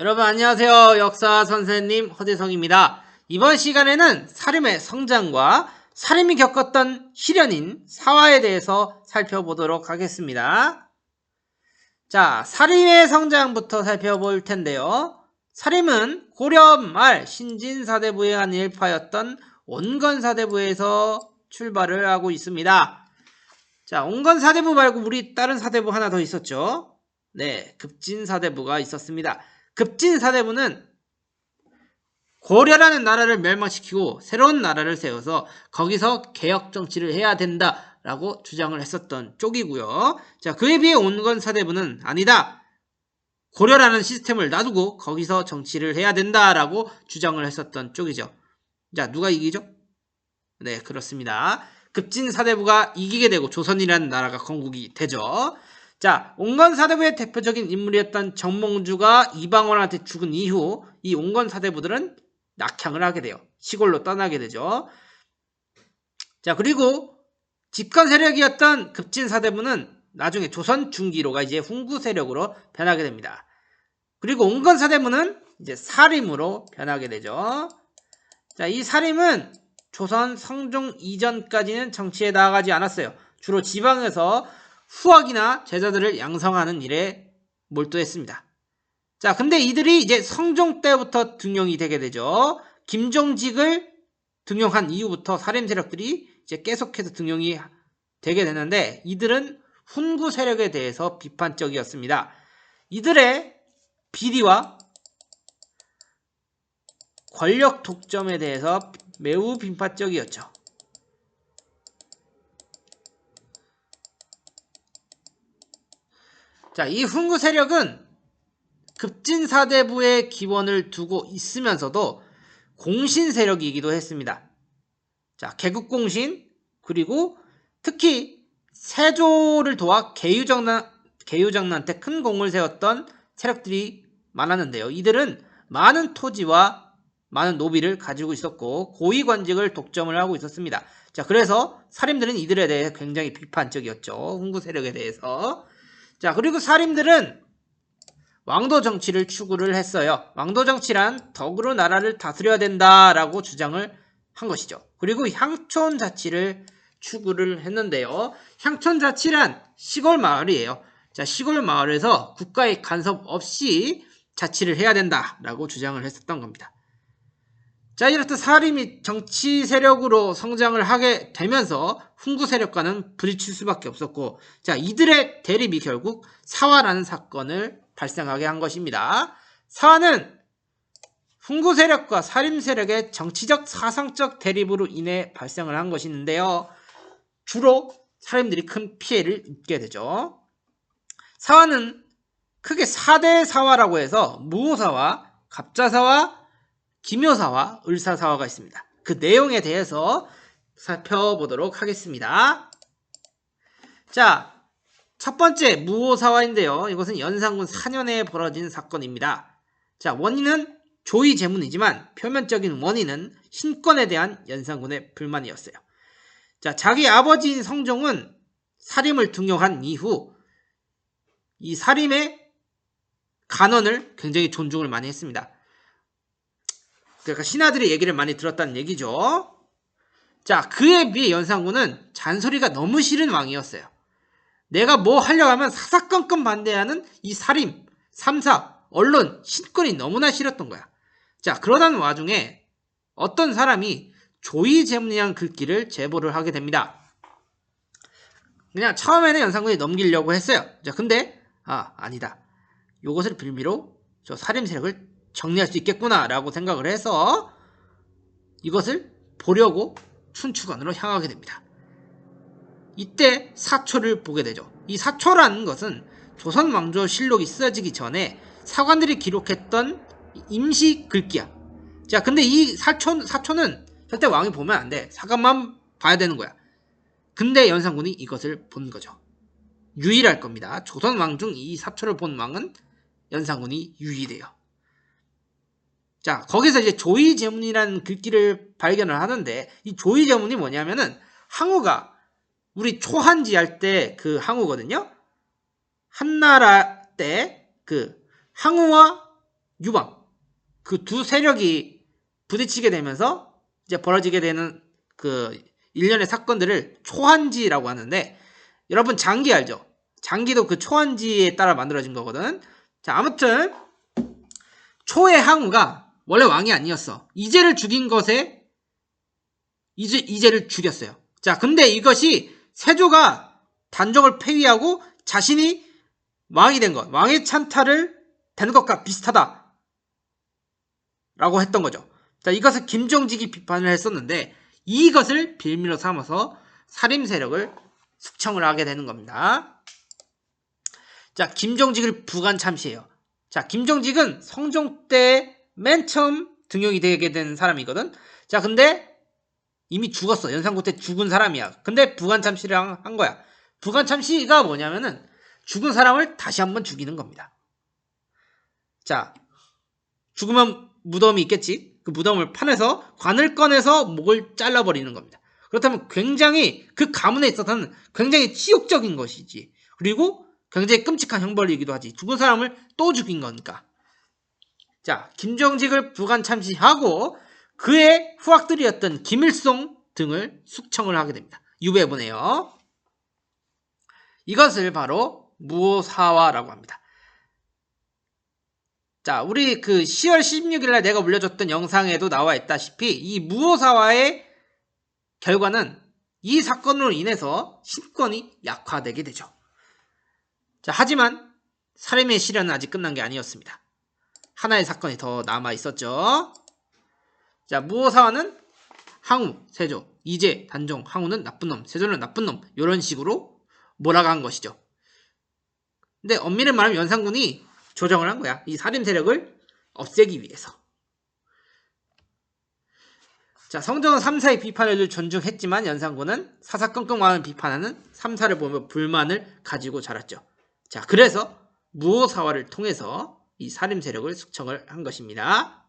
여러분 안녕하세요. 역사 선생님 허재성입니다. 이번 시간에는 사림의 성장과 사림이 겪었던 시련인 사화에 대해서 살펴보도록 하겠습니다. 자, 사림의 성장부터 살펴볼 텐데요. 사림은 고려 말 신진사대부의 한 일파였던 온건사대부에서 출발을 하고 있습니다. 자, 온건사대부 말고 우리 다른 사대부 하나 더 있었죠. 네, 급진사대부가 있었습니다. 급진 사대부는 고려라는 나라를 멸망시키고 새로운 나라를 세워서 거기서 개혁 정치를 해야 된다라고 주장을 했었던 쪽이고요. 자, 그에 비해 온건 사대부는 아니다. 고려라는 시스템을 놔두고 거기서 정치를 해야 된다라고 주장을 했었던 쪽이죠. 자, 누가 이기죠? 네, 그렇습니다. 급진 사대부가 이기게 되고 조선이라는 나라가 건국이 되죠. 자, 온건사대부의 대표적인 인물이었던 정몽주가 이방원한테 죽은 이후 이 온건사대부들은 낙향을 하게 돼요. 시골로 떠나게 되죠. 자, 그리고 집권 세력이었던 급진사대부는 나중에 조선 중기로가 이제 훈구 세력으로 변하게 됩니다. 그리고 온건사대부는 이제 사림으로 변하게 되죠. 자, 이 사림은 조선 성종 이전까지는 정치에 나아가지 않았어요. 주로 지방에서 후학이나 제자들을 양성하는 일에 몰두했습니다. 자, 근데 이들이 이제 성종 때부터 등용이 되게 되죠. 김종직을 등용한 이후부터 사림 세력들이 이제 계속해서 등용이 되게 되는데 이들은 훈구 세력에 대해서 비판적이었습니다. 이들의 비리와 권력 독점에 대해서 매우 비판적이었죠. 자, 이 훈구 세력은 급진사대부의 기원을 두고 있으면서도 공신 세력이기도 했습니다. 자, 개국공신, 그리고 특히 세조를 도와 개유정난, 개유정난한테 큰 공을 세웠던 세력들이 많았는데요. 이들은 많은 토지와 많은 노비를 가지고 있었고 고위 관직을 독점을 하고 있었습니다. 자, 그래서 사림들은 이들에 대해 굉장히 비판적이었죠. 훈구 세력에 대해서. 자, 그리고 사림들은 왕도 정치를 추구를 했어요. 왕도 정치란 덕으로 나라를 다스려야 된다라고 주장을 한 것이죠. 그리고 향촌 자치를 추구를 했는데요. 향촌 자치란 시골 마을이에요. 자, 시골 마을에서 국가의 간섭 없이 자치를 해야 된다라고 주장을 했었던 겁니다. 자, 이렇듯 사림이 정치 세력으로 성장을 하게 되면서 훈구 세력과는 부딪힐 수밖에 없었고, 자, 이들의 대립이 결국 사화라는 사건을 발생하게 한 것입니다. 사화는 훈구 세력과 사림 세력의 정치적 사상적 대립으로 인해 발생을 한 것인데요. 주로 사림들이 큰 피해를 입게 되죠. 사화는 크게 4대 사화라고 해서 무호사화, 갑자사화, 기묘사와 을사사화가 있습니다. 그 내용에 대해서 살펴보도록 하겠습니다. 자, 첫 번째 무호사화인데요. 이것은 연산군 4년에 벌어진 사건입니다. 자, 원인은 조의 제문이지만 표면적인 원인은 신권에 대한 연산군의 불만이었어요. 자, 자기 아버지인 성종은 사림을 등용한 이후 이 사림의 간언을 굉장히 존중을 많이 했습니다. 그러니까 신하들의 얘기를 많이 들었다는 얘기죠. 자, 그에 비해 연산군은 잔소리가 너무 싫은 왕이었어요. 내가 뭐 하려고 하면 사사건건 반대하는 이 사림, 삼사, 언론, 신권이 너무나 싫었던 거야. 자, 그러던 와중에 어떤 사람이 조이 제문이란 글귀를 제보를 하게 됩니다. 그냥 처음에는 연산군이 넘기려고 했어요. 자, 근데 아, 아니다. 요것을 빌미로 저 사림 세력을 정리할 수 있겠구나라고 생각을 해서 이것을 보려고 춘추관으로 향하게 됩니다. 이때 사초를 보게 되죠. 이 사초라는 것은 조선 왕조 실록이 쓰여지기 전에 사관들이 기록했던 임시 글귀야. 자, 근데 이 사초, 사초는 절대 왕이 보면 안 돼. 사관만 봐야 되는 거야. 근데 연산군이 이것을 본 거죠. 유일할 겁니다. 조선 왕 중 이 사초를 본 왕은 연산군이 유일해요. 자, 거기서 이제 조이 제문이라는 글귀를 발견을 하는데, 이 조이 제문이 뭐냐면은, 항우가, 우리 초한지 할 때 그 항우거든요? 한나라 때, 그, 항우와 유방 그 두 세력이 부딪히게 되면서 이제 벌어지게 되는 그 일련의 사건들을 초한지라고 하는데 여러분 장기 알죠? 장기도 그 초한지에 따라 만들어진 거거든. 자 아무튼 초의 항우가 원래 왕이 아니었어. 이제를 죽인 것에 이제 이제를 죽였어요. 자 근데 이것이 세조가 단종을 폐위하고 자신이 왕이 된 것, 왕의 찬탈을 된 것과 비슷하다. 라고 했던 거죠. 자, 이것을 김정직이 비판을 했었는데, 이것을 빌미로 삼아서 살림 세력을 숙청을 하게 되는 겁니다. 자, 김정직을 부관 참시해요. 자, 김정직은 성종 때 맨 처음 등용이 되게 된 사람이거든. 자, 근데 이미 죽었어. 연산군 때 죽은 사람이야. 근데 부관 참시를 한- 한 거야. 부관 참시가 뭐냐면은 죽은 사람을 다시 한번 죽이는 겁니다. 자, 죽으면 무덤이 있겠지? 그 무덤을 파내서 관을 꺼내서 목을 잘라버리는 겁니다. 그렇다면 굉장히 그 가문에 있어서는 굉장히 치욕적인 것이지. 그리고 굉장히 끔찍한 형벌이기도 하지. 죽은 사람을 또 죽인 거니까. 자, 김정직을 부관 참시하고 그의 후학들이었던 김일송 등을 숙청을 하게 됩니다. 유배 보내요. 이것을 바로 무오사화라고 합니다. 자, 우리 그 10월 16일 날 내가 올려줬던 영상에도 나와 있다시피 이 무오사화의 결과는 이 사건으로 인해서 신권이 약화되게 되죠. 자, 하지만 살인의 시련은 아직 끝난 게 아니었습니다. 하나의 사건이 더 남아 있었죠. 자, 무오사화는 항우, 세조, 이재, 단종, 항우는 나쁜 놈, 세조는 나쁜 놈 이런 식으로 몰아간 것이죠. 근데 엄밀히 말하면 연산군이 조정을 한 거야. 이 살인 세력을 없애기 위해서. 자, 성종은 3사의 비판을 존중했지만 연산군은 사사건건 왕을 비판하는 3사를 보며 불만을 가지고 자랐죠. 자, 그래서 무오사화를 통해서 이 살인 세력을 숙청을 한 것입니다.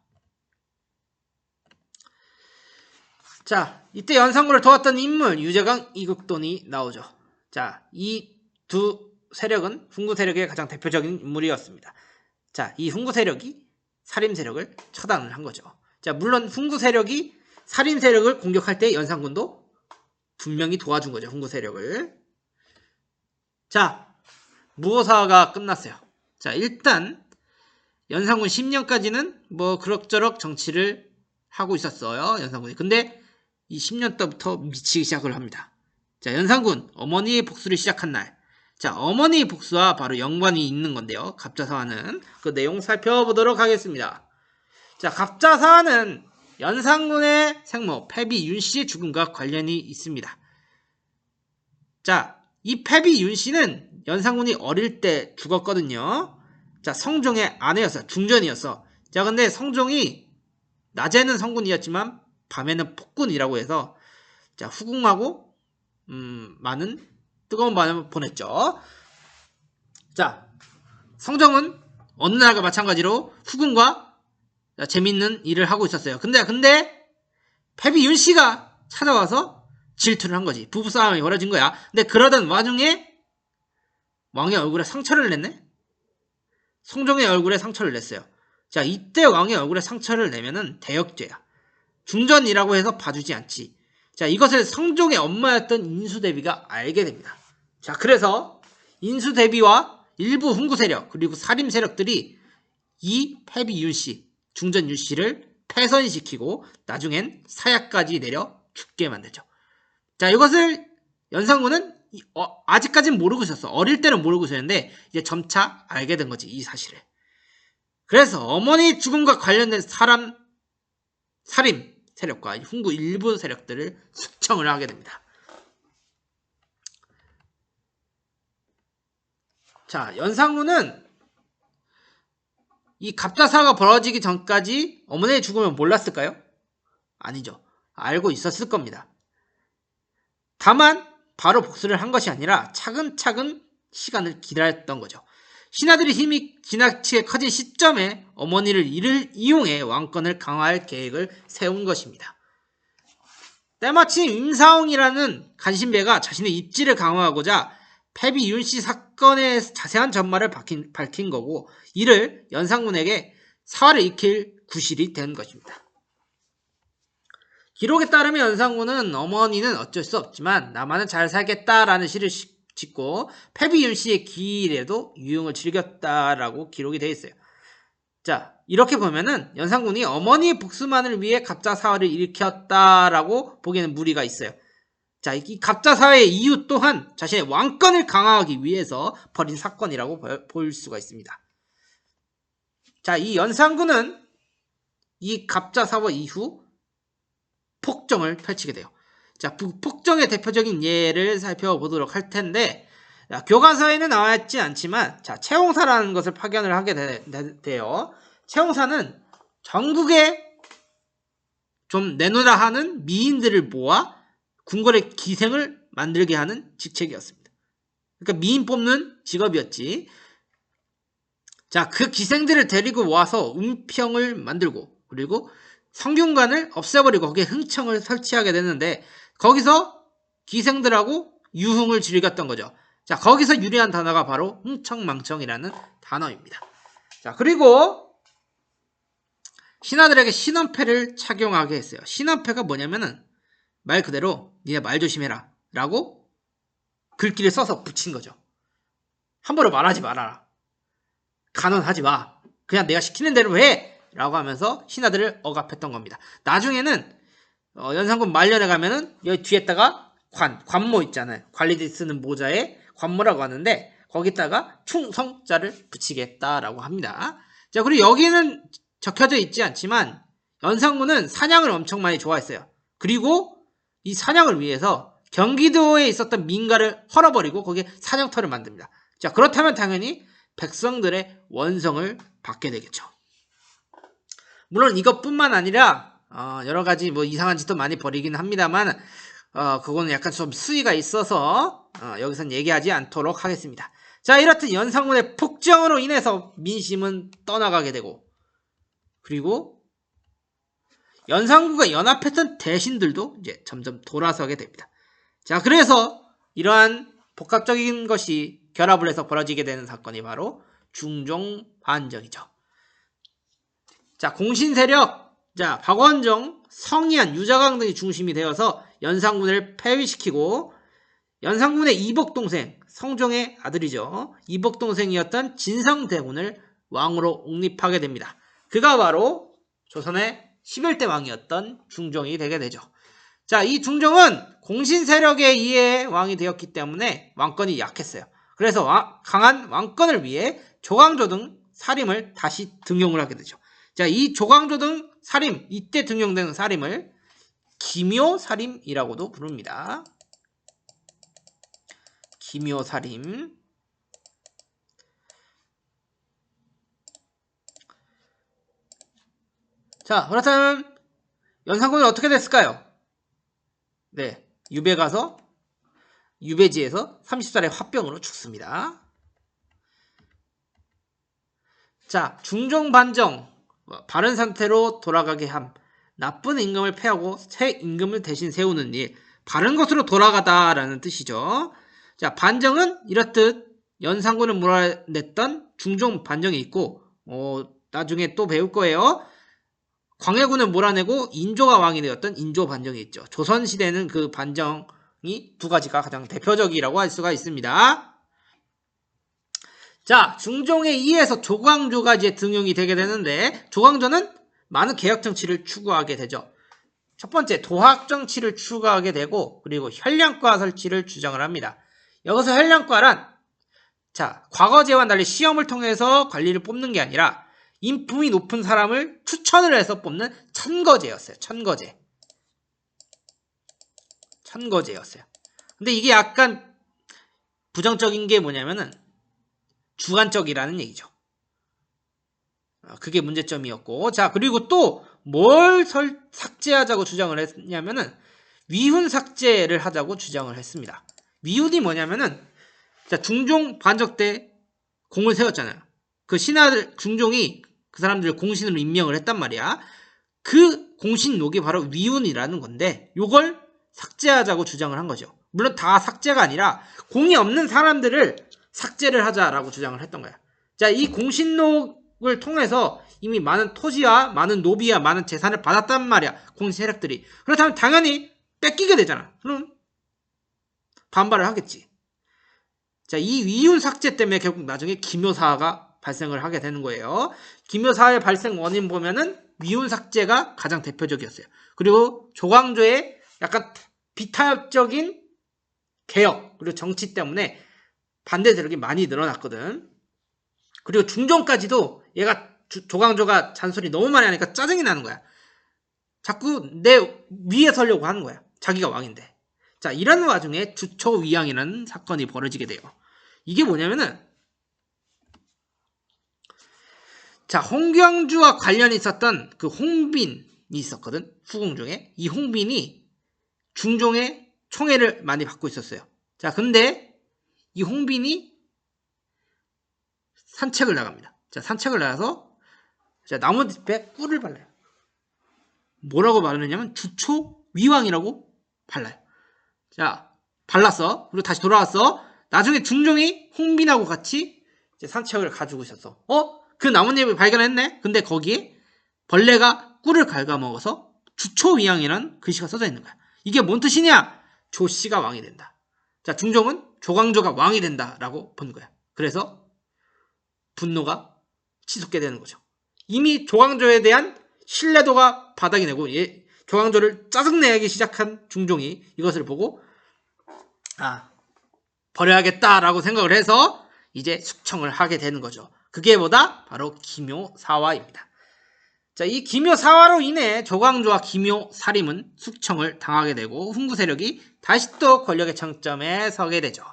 자, 이때 연산군을 도왔던 인물 유재강, 이국돈이 나오죠. 자, 이 두 세력은 훈구 세력의 가장 대표적인 인물이었습니다. 자, 이 훈구 세력이 살인 세력을 처단을 한 거죠. 자, 물론 훈구 세력이 살인 세력을 공격할 때 연산군도 분명히 도와준 거죠. 훈구 세력을. 자, 무오사가 끝났어요. 자, 일단 연산군 10년까지는 뭐 그럭저럭 정치를 하고 있었어요. 연산군이. 근데 이 10년 때부터 미치기 시작을 합니다. 자, 연산군 어머니의 복수를 시작한 날. 자, 어머니의 복수와 바로 연관이 있는 건데요. 갑자사화는 그 내용 살펴보도록 하겠습니다. 자, 갑자사화는 연산군의 생모 패비 윤 씨의 죽음과 관련이 있습니다. 자, 이 패비 윤 씨는 연산군이 어릴 때 죽었거든요. 자, 성종의 아내였어. 중전이었어. 자, 근데 성종이 낮에는 성군이었지만 밤에는 폭군이라고 해서 자, 후궁하고 음, 많은 뜨거운 밤을 보냈죠. 자, 성종은 어느 날과 마찬가지로 후궁과 자, 재밌는 일을 하고 있었어요. 근데 근데 패비 윤 씨가 찾아와서 질투를 한 거지. 부부싸움이 벌어진 거야. 근데 그러던 와중에 왕의 얼굴에 상처를 냈네? 성종의 얼굴에 상처를 냈어요. 자, 이때 왕의 얼굴에 상처를 내면은 대역죄야. 중전이라고 해서 봐주지 않지. 자, 이것을 성종의 엄마였던 인수대비가 알게 됩니다. 자, 그래서 인수대비와 일부 훈구 세력, 그리고 살림 세력들이 이 패비 윤 씨, 중전 윤 씨를 패선시키고 나중엔 사약까지 내려 죽게 만들죠. 자, 이것을 연산군은 이- 어, 아직까지는 모르고 있었어. 어릴 때는 모르고 있었는데 이제 점차 알게 된 거지 이 사실을. 그래서 어머니 죽음과 관련된 사람 살인 세력과 훈구 일부 세력들을 숙청을 하게 됩니다. 자, 연산군은 이 갑자사가 벌어지기 전까지 어머니의 죽음을 몰랐을까요? 아니죠. 알고 있었을 겁니다. 다만 바로 복수를 한 것이 아니라 차근차근 시간을 기다렸던 거죠. 신하들의 힘이 지나치게 커진 시점에 어머니를 이를 이용해 왕권을 강화할 계획을 세운 것입니다. 때마침 임사홍이라는 간신배가 자신의 입지를 강화하고자 패비 윤씨 사건의 자세한 전말을 밝힌, 밝힌 거고 이를 연산군에게 사활을 익힐 구실이 된 것입니다. 기록에 따르면 연산군은 어머니는 어쩔 수 없지만 나만은 잘 살겠다라는 시를 시- 짓고 패비윤 씨의 기일에도 유흥을 즐겼다라고 기록이 되어 있어요. 자 이렇게 보면은 연산군이 어머니의 복수만을 위해 갑자 사활을 일으켰다라고 보기에는 무리가 있어요. 자, 이 갑자 사회의 이유 또한 자신의 왕권을 강화하기 위해서 벌인 사건이라고 보- 볼 수가 있습니다. 자, 이 연산군은 이 갑자 사화 이후 폭정을 펼치게 돼요. 자, 부- 폭정의 대표적인 예를 살펴보도록 할 텐데, 자, 교과서에는 나와 있지 않지만, 자, 채홍사라는 것을 파견을 하게 되, 되- 돼요. 채홍사는 전국에 좀 내놓으라 하는 미인들을 모아 궁궐의 기생을 만들게 하는 직책이었습니다. 그러니까 미인 뽑는 직업이었지. 자, 그 기생들을 데리고 와서 은평을 만들고 그리고 성균관을 없애버리고 거기에 흥청을 설치하게 됐는데 거기서 기생들하고 유흥을 즐겼던 거죠. 자, 거기서 유리한 단어가 바로 흥청망청이라는 단어입니다. 자, 그리고 신하들에게 신원패를 착용하게 했어요. 신원패가 뭐냐면은 말 그대로 니네 말 조심해라 라고 글귀를 써서 붙인 거죠. 함부로 말하지 말아라. 간언하지 마. 그냥 내가 시키는 대로 해! 라고 하면서 신하들을 억압했던 겁니다. 나중에는 어, 연산군 말년에 가면은 여기 뒤에다가 관, 관모 있잖아요. 관리들이 쓰는 모자에 관모라고 하는데 거기다가 충성자를 붙이겠다라고 합니다. 자 그리고 여기는 적혀져 있지 않지만 연산군은 사냥을 엄청 많이 좋아했어요. 그리고 이 사냥을 위해서 경기도에 있었던 민가를 헐어버리고 거기에 사냥터를 만듭니다. 자, 그렇다면 당연히 백성들의 원성을 받게 되겠죠. 물론 이것뿐만 아니라 어, 여러 가지 뭐 이상한 짓도 많이 벌이긴 합니다만 어, 그거는 약간 좀 수위가 있어서 어, 여기선 얘기하지 않도록 하겠습니다. 자, 이렇듯 연산군의 폭정으로 인해서 민심은 떠나가게 되고 그리고 연산군과 연합했던 대신들도 이제 점점 돌아서게 됩니다. 자, 그래서 이러한 복합적인 것이 결합을 해서 벌어지게 되는 사건이 바로 중종 반정이죠. 자, 공신 세력, 자, 박원정, 성희안, 유자강 등이 중심이 되어서 연산군을 폐위시키고 연산군의 이복 동생, 성종의 아들이죠. 이복 동생이었던 진성대군을 왕으로 옹립하게 됩니다. 그가 바로 조선의 11대 왕이었던 중종이 되게 되죠. 자, 이 중종은 공신 세력에 의해 왕이 되었기 때문에 왕권이 약했어요. 그래서 와- 강한 왕권을 위해 조광조 등 사림을 다시 등용을 하게 되죠. 자, 이 조광조 등 사림, 이때 등용된 사림을 기묘사림이라고도 부릅니다. 기묘사림. 자, 그렇다면 연산군은 어떻게 됐을까요? 네, 유배 가서 유배지에서 30살의 화병으로 죽습니다. 자, 중종 반정 바른 상태로 돌아가게 함 나쁜 임금을 폐하고 새 임금을 대신 세우는 일 바른 것으로 돌아가다라는 뜻이죠. 자, 반정은 이렇듯 연산군을 몰아냈던 중종 반정이 있고 어, 나중에 또 배울 거예요. 광해군을 몰아내고 인조가 왕이 되었던 인조 반정이 있죠. 조선 시대는 그 반정이 두 가지가 가장 대표적이라고 할 수가 있습니다. 자, 중종에 의해서 조광조가 이제 등용이 되게 되는데 조광조는 많은 개혁 정치를 추구하게 되죠. 첫 번째 도학 정치를 추구하게 되고 그리고 현량과 설치를 주장을 합니다. 여기서 현량과란 자 과거제와 달리 시험을 통해서 관리를 뽑는 게 아니라 인품이 높은 사람을 추천을 해서 뽑는 천거제였어요. 천거제. 천거제였어요. 근데 이게 약간 부정적인 게 뭐냐면은 주관적이라는 얘기죠. 어, 그게 문제점이었고 자 그리고 또 뭘 삭제하자고 주장을 했냐면은 위훈 삭제를 하자고 주장을 했습니다. 위훈이 뭐냐면은 자 중종 반적 때 공을 세웠잖아요. 그 신하들 중종이 그 사람들을 공신으로 임명을 했단 말이야. 그 공신록이 바로 위훈이라는 건데 요걸 삭제하자고 주장을 한 거죠. 물론 다 삭제가 아니라 공이 없는 사람들을 삭제를 하자라고 주장을 했던 거야. 자, 이 공신록 개혁을 통해서 이미 많은 토지와 많은 노비와 많은 재산을 받았단 말이야. 공신 세력들이. 그렇다면 당연히 뺏기게 되잖아. 그럼 반발을 하겠지. 자, 이 위훈 삭제 때문에 결국 나중에 기묘사가 발생을 하게 되는 거예요. 기묘사의 발생 원인 보면은 위훈 삭제가 가장 대표적이었어요. 그리고 조광조의 약간 비타협적인 개혁 그리고 정치 때문에 반대 세력이 많이 늘어났거든. 그리고 중종까지도 얘가 주- 조광조가 잔소리 너무 많이 하니까 짜증이 나는 거야. 자꾸 내 위에 서려고 하는 거야. 자기가 왕인데. 자, 이런 와중에 주초위양이라는 사건이 벌어지게 돼요. 이게 뭐냐면은 자, 홍경주와 관련이 있었던 그 홍빈이 있었거든. 후궁 중에. 이 홍빈이 중종의 총애를 많이 받고 있었어요. 자, 근데 이 홍빈이 산책을 나갑니다. 자, 산책을 나가서 자, 나뭇잎에 꿀을 발라요. 뭐라고 말하느냐면 주초 위왕이라고 발라요. 자, 발랐어. 그리고 다시 돌아왔어. 나중에 중종이 홍빈하고 같이 산책을 가지고 있었어. 어? 그 나뭇잎을 발견했네? 근데 거기에 벌레가 꿀을 갉아먹어서 주초위양이라는 글씨가 써져 있는 거야. 이게 뭔 뜻이냐? 조씨가 왕이 된다. 자, 중종은 조광조가 왕이 된다라고 본 거야. 그래서 분노가 치솟게 되는 거죠. 이미 조광조에 대한 신뢰도가 바닥이 내고 예, 조광조를 짜증내기 시작한 중종이 이것을 보고 아 버려야겠다라고 생각을 해서 이제 숙청을 하게 되는 거죠. 그게 뭐다? 바로 기묘사화입니다. 자, 이 기묘 사화로 인해 조광조와 기묘 사림은 숙청을 당하게 되고 훈구 세력이 다시 또 권력의 정점에 서게 되죠.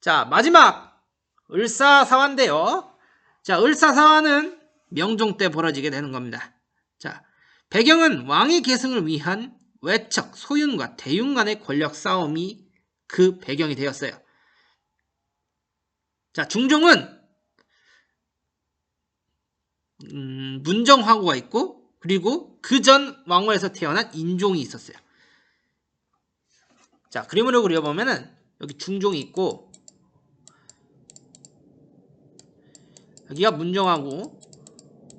자, 마지막 을사사화인데요. 자, 을사사화는 명종 때 벌어지게 되는 겁니다. 자, 배경은 왕위 계승을 위한 외척, 소윤과 대윤 간의 권력 싸움이 그 배경이 되었어요. 자, 중종은 음, 문정화구가 있고 그리고 그 전 왕후에서 태어난 인종이 있었어요. 자, 그림으로 그려보면은 여기 중종이 있고 여기가 문정왕후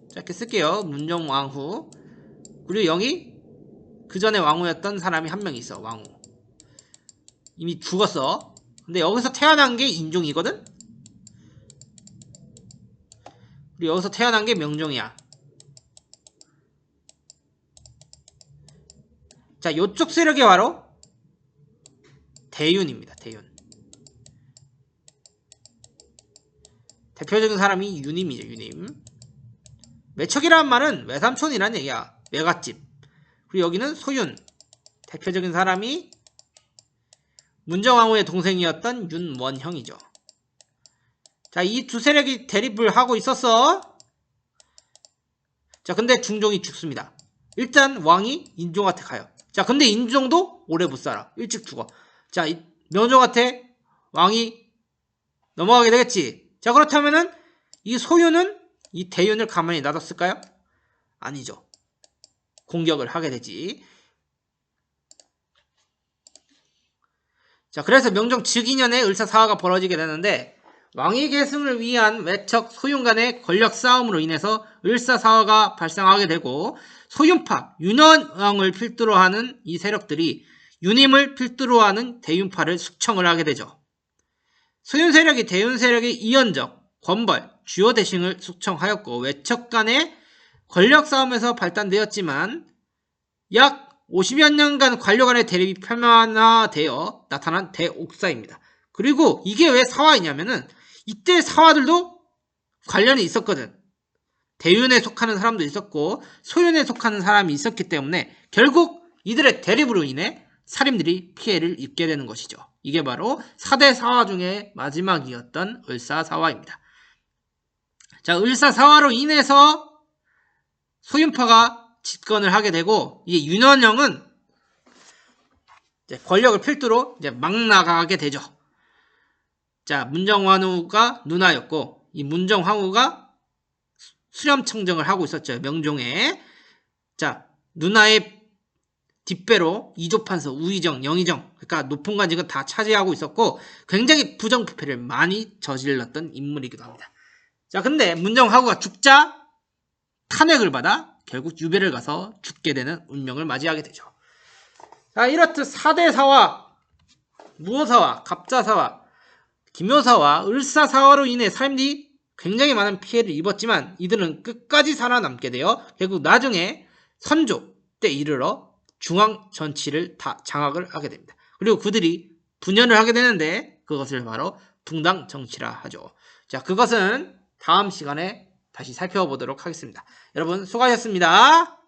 자, 이렇게 쓸게요. 문정왕후 그리고 여기 그 전에 왕후였던 사람이 한 명 있어. 왕후 이미 죽었어. 근데 여기서 태어난 게 인종이거든? 그리고 여기서 태어난 게 명종이야. 자, 요쪽 세력이 바로 대윤입니다. 대윤. 대표적인 사람이 유님이죠. 유님. 외척이라는 말은 외삼촌이라는 얘기야. 외갓집. 그리고 여기는 소윤. 대표적인 사람이 문정왕후의 동생이었던 윤원형이죠. 자, 이 두 세력이 대립을 하고 있었어. 자, 근데 중종이 죽습니다. 일단 왕이 인종한테 가요. 자, 근데 인종도 오래 못 살아. 일찍 죽어. 자, 이 명종한테 왕이 넘어가게 되겠지. 자, 그렇다면은 이 소윤은 이 대윤을 가만히 놔뒀을까요? 아니죠. 공격을 하게 되지. 자, 그래서 명종 즉위년에 을사사화가 벌어지게 되는데 왕위 계승을 위한 외척 소윤 간의 권력 싸움으로 인해서 을사사화가 발생하게 되고 소윤파 윤원왕을 필두로 하는 이 세력들이 윤임을 필두로 하는 대윤파를 숙청을 하게 되죠. 소윤 세력이 대윤 세력의 이연적, 권벌, 주요 대신을 숙청하였고 외척 간의 권력 싸움에서 발단되었지만 약 50여 년간 관료 간의 대립이 표면화되어 나타난 대옥사입니다. 그리고 이게 왜 사화이냐면은 이때 사화들도 관련이 있었거든. 대윤에 속하는 사람도 있었고 소윤에 속하는 사람이 있었기 때문에 결국 이들의 대립으로 인해 살인들이 피해를 입게 되는 것이죠. 이게 바로 4대 사화 중에 마지막이었던 을사사화입니다. 자, 을사사화로 인해서 소윤파가 집권을 하게 되고 이 윤원영은 이제 권력을 필두로 이제 막 나가게 되죠. 자, 문정환우가 누나였고 이 문정황후가 수렴청정을 하고 있었죠. 명종에. 자, 누나의 뒷배로 이조판서, 우의정, 영의정, 그러니까 높은 관직은 다 차지하고 있었고 굉장히 부정부패를 많이 저질렀던 인물이기도 합니다. 자, 근데 문정하구가 죽자 탄핵을 받아 결국 유배를 가서 죽게 되는 운명을 맞이하게 되죠. 자, 이렇듯 사대사와 무어사와 갑자사와 김효사와 을사사화로 인해 삶이 굉장히 많은 피해를 입었지만 이들은 끝까지 살아남게 되어 결국 나중에 선조 때 이르러 중앙 전치를 다 장악을 하게 됩니다. 그리고 그들이 분열을 하게 되는데 그것을 바로 붕당 정치라 하죠. 자, 그것은 다음 시간에 다시 살펴보도록 하겠습니다. 여러분 수고하셨습니다.